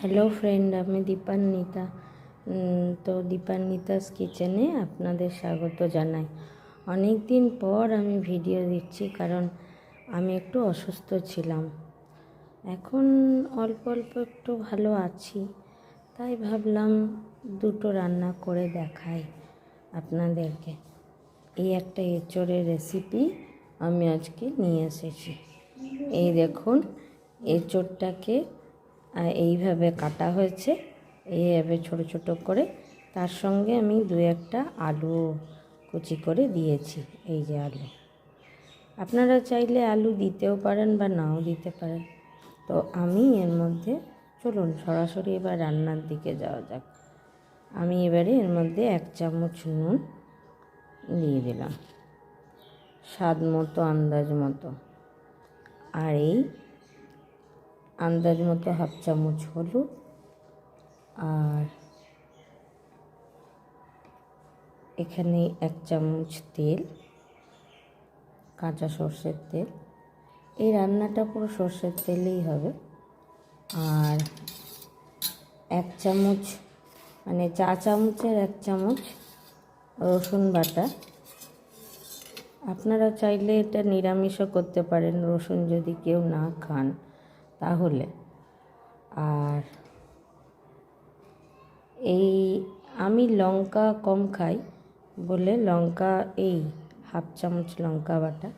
Hello friend আমি দীপান্বিতা। তো দীপান্বিতাস কিচেনে আপনাদের স্বাগত জানাই। অনেক দিন পর আমি ভিডিও দিচ্ছি কারণ আমি একটু অসুস্থ ছিলাম। এখন অল্প অল্প একটু ভালো আছি, তাই ভাবলাম দুটো রান্না করে দেখাই আপনাদেরকে। এই একটা এঁচড়ের রেসিপি আমি আজকে নিয়ে এসেছি। এই দেখুন, এঁচড়টাকে এইভাবে কাটা হয়েছে। এইভাবে ছোট ছোট করে। তার সঙ্গে আমি দু একটা আলু কুচি করে দিয়েছি, এই যে আলু। আপনারা চাইলে আলু দিতেও পারেন বা নাও দিতে পারেন। তো আমি এর মধ্যে, চলুন সরাসরি এবার রান্নার দিকে যাওয়া যাক। আমি এবারে এর মধ্যে এক চামচ নুন দিয়ে দিলাম। স্বাদ মতো, আন্দাজ মতো। আর এই আন্দাজ মতো হাফ চামচ হলুদ আর এখানে এক চামচ তেল, কাঁচা সর্ষের তেল। এই রান্নাটা পুরো সর্ষের তেলেই হবে। আর এক চামচ মানে চা চামচের এক চামচ রসুন বাটা। আপনারা চাইলে এটা নিরামিষও করতে পারেন, রসুন যদি কেউ না খান। তাহলে। আর এই আমি লঙ্কা কম খাই বলে লঙ্কা এই হাফ চামচ লঙ্কা বাটা।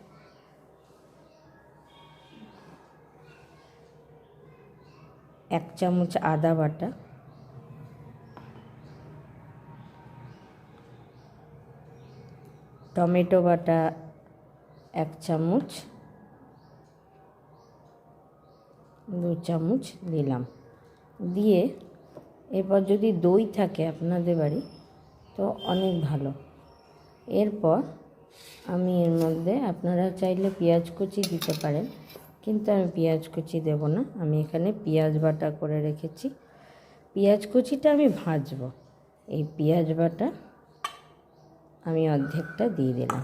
এক চামচ আদা বাটা। টমেটো বাটা এক চামচ। দু চামচ দিলাম। দিয়ে এরপর যদি দই থাকে আপনাদের বাড়ি, তো অনেক ভালো। এরপর আমি এর মধ্যে, আপনারা চাইলে পেঁয়াজ কুচি দিতে পারেন, কিন্তু আমি পেঁয়াজ কুচি দেব না। আমি এখানে পেঁয়াজ বাটা করে রেখেছি। পেঁয়াজ কুচিটা আমি ভাজবো। এই পেঁয়াজ বাটা আমি অর্ধেকটা দিয়ে দিলাম।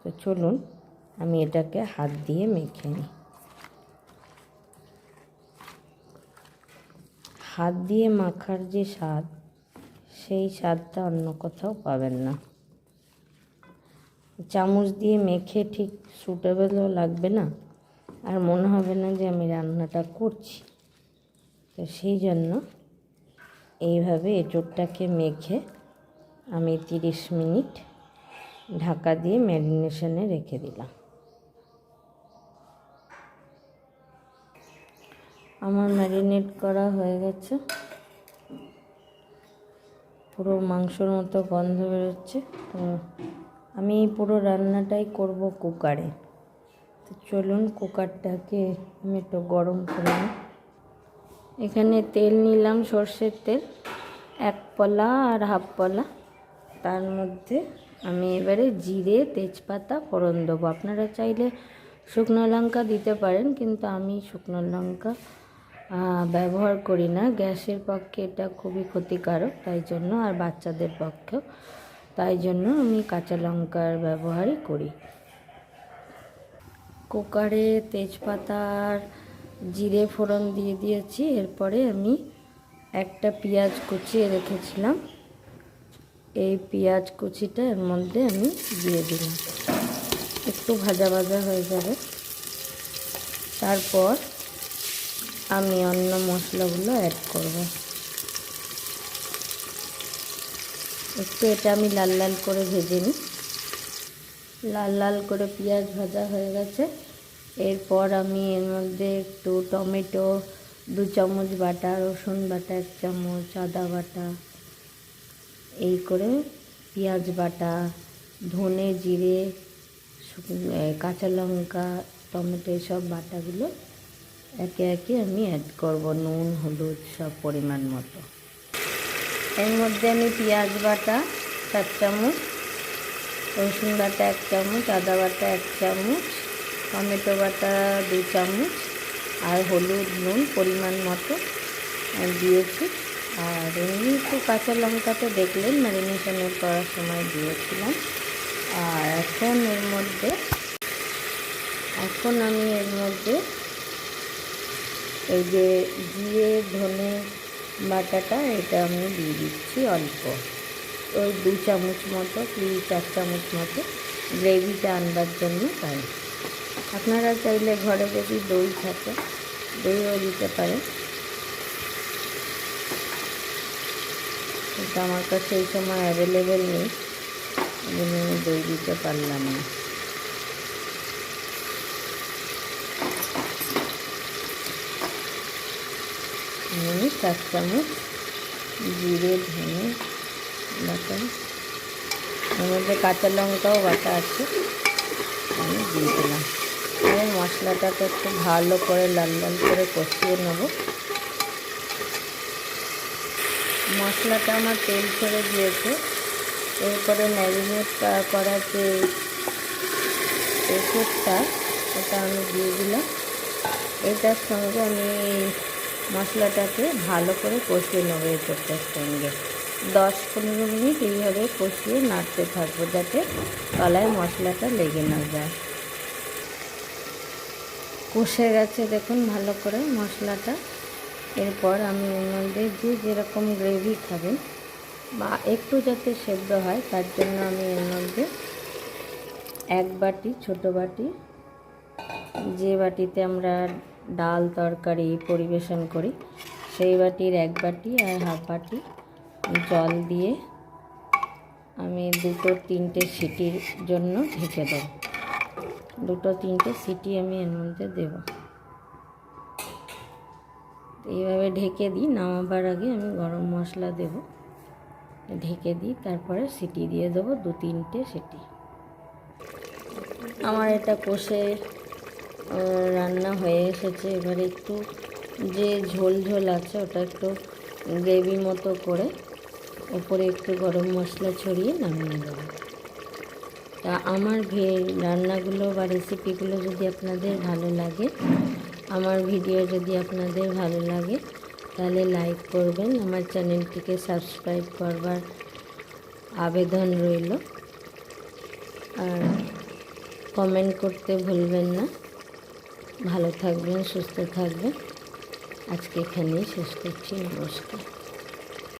তো চলুন, আমি এটাকে হাত দিয়ে মেখে নিই। হাত দিয়ে মাখার যে স্বাদ, সেই স্বাদটা অন্য কোথাও পাবেন না। চামচ দিয়ে মেখে ঠিক সুটেবেলও লাগবে না, আর মনে হবে না যে আমি রান্নাটা করছি। তো সেই জন্য এইভাবে এঁচোড়টাকে মেখে আমি তিরিশ মিনিট ঢাকা দিয়ে ম্যারিনেশনে রেখে দিলাম। আমার ম্যারিনেট করা হয়ে গেছে। পুরো মাংসর মতো গন্ধ বেরোচ্ছে। তো আমি পুরো রান্নাটাই করব কুকারে। তো চলুন কুকারটাকে আমি একটু গরম করে এখানে তেল নিলাম, সর্ষের তেল, এক পলা আর হাফ পলা। তার মধ্যে আমি এবারে জিরে, তেজপাতা, ফোড়ন দেবো। আপনারা চাইলে শুকনো লঙ্কা দিতে পারেন, কিন্তু আমি শুকনো লঙ্কা ব্যবহার করি না। গ্যাসের পক্ষে এটা খুবই ক্ষতিকারক, তাই জন্য, আর বাচ্চাদের পক্ষেও। তাই জন্য আমি কাঁচা লঙ্কার ব্যবহারই করি। কুকারে তেজপাতার জিরে, ফোড়ন দিয়ে দিয়েছি। এরপরে আমি একটা পেঁয়াজ কুচিয়ে রেখেছিলাম। এই পেঁয়াজ কুচিটা এর মধ্যে আমি দিয়ে দিলাম। একটু ভাজা ভাজা হয়ে যাবে। তারপর আমি অন্য মশলাগুলো অ্যাড করব। একটু এটা আমি লাল লাল করে ভেজে নিই। লাল লাল করে পেঁয়াজ ভাজা হয়ে গেছে। এরপর আমি এর মধ্যে একটু টমেটো দু চামচ বাটা, রসুন বাটা এক চামচ, আদা বাটা এই করে পেঁয়াজ বাটা, ধনে জিরে কাঁচা লঙ্কা, টমেটো সব বাটাগুলো একে একে আমি অ্যাড করব, নুন, হলুদ সব পরিমাণ মতো। এর মধ্যে আমি পেঁয়াজ বাটা চার চামচ, রসুন বাটা এক চামচ, আদা বাটা এক চামচ, টমেটো বাটা দু চামচ, আর হলুদ, নুন পরিমাণ মতো দিয়েছি। আর এমনি একটু কাঁচা লঙ্কা তো দেখলেন ম্যারিনেশনের করার সময় দিয়েছিলাম। আর এখন এর মধ্যে, এখন আমি এর মধ্যে এই যে জিরে, ধনে বাটাটা, এটা আমি দিয়ে দিচ্ছি অল্প। ওই দু চামচ মতো কি চার চামচ মতো গ্রেভিটা আনবার জন্য তাই আপনারা চাইলে ঘরে যদি দই থাকে, দইও দিতে পারে কিন্তু আমার কাছে এই সময় অ্যাভেলেবেল নেই। জন্য আমি দই দিতে পারলাম না। আমি চার চামচ জিরে, ধনে বাটা এর মধ্যে কাঁচা লঙ্কাও বাটা আছে। আমি দিয়ে দিলাম। এবার মশলাটাকে একটু ভালো করে লাল লাল করে কষিয়ে নেব। মশলাটা আমার তেল ছেড়ে দিয়েছে। এরপরে ম্যারিনেট করার যে ওষুধটা ওটা আমি দিয়ে দিলাম। এটার সঙ্গে আমি মশলাটাকে ভালো করে কষিয়ে নেব এটার সঙ্গে। দশ পনেরো মিনিট এইভাবে কষিয়ে নাড়তে থাকব যাতে তলায় মশলাটা লেগে না যায়। কষে গেছে দেখুন ভালো করে মশলাটা। এরপর আমি মধ্যে যে যেরকম গ্রেভি খাবেন, বা একটু যাতে সেদ্ধ হয়, তার জন্য আমি এর মধ্যে এক বাটি, ছোট বাটি, যে বাটিতে আমরা ডাল তরকারি পরিবেশন করি, সেই বাটির এক বাটি আর হাফ বাটি জল দিয়ে আমি দুটো তিনটে সিটির জন্য ঢেকে দেব। দুটো তিনটে সিটি আমি এর মধ্যে দেব। এইভাবে ঢেকে দিই, নামাবার আগে আমি গরম মশলা দেব। ঢেকে দিই, তারপরে সিটি দিয়ে দেবো দু তিনটে সিটি। আমার এটা কষে রান্না হয়ে এসেছে। এবারে একটু যে ঝোল ঝোল আছে ওটা একটু গ্রেভি মতো করে ওপরে একটু গরম মশলা ছড়িয়ে নামিয়ে দেবো তা আমার ভে, রান্নাগুলো বা রেসিপিগুলো যদি আপনাদের ভালো লাগে আমার ভিডিও যদি আপনাদের ভালো লাগে, তাহলে লাইক করবেন। আমার চ্যানেলটিকে সাবস্ক্রাইব করবার আবেদন রইল। আর কমেন্ট করতে ভুলবেন না। ভালো থাকবেন, সুস্থ থাকবেন। আজকে এখানেই শেষ করছি। নমস্কার।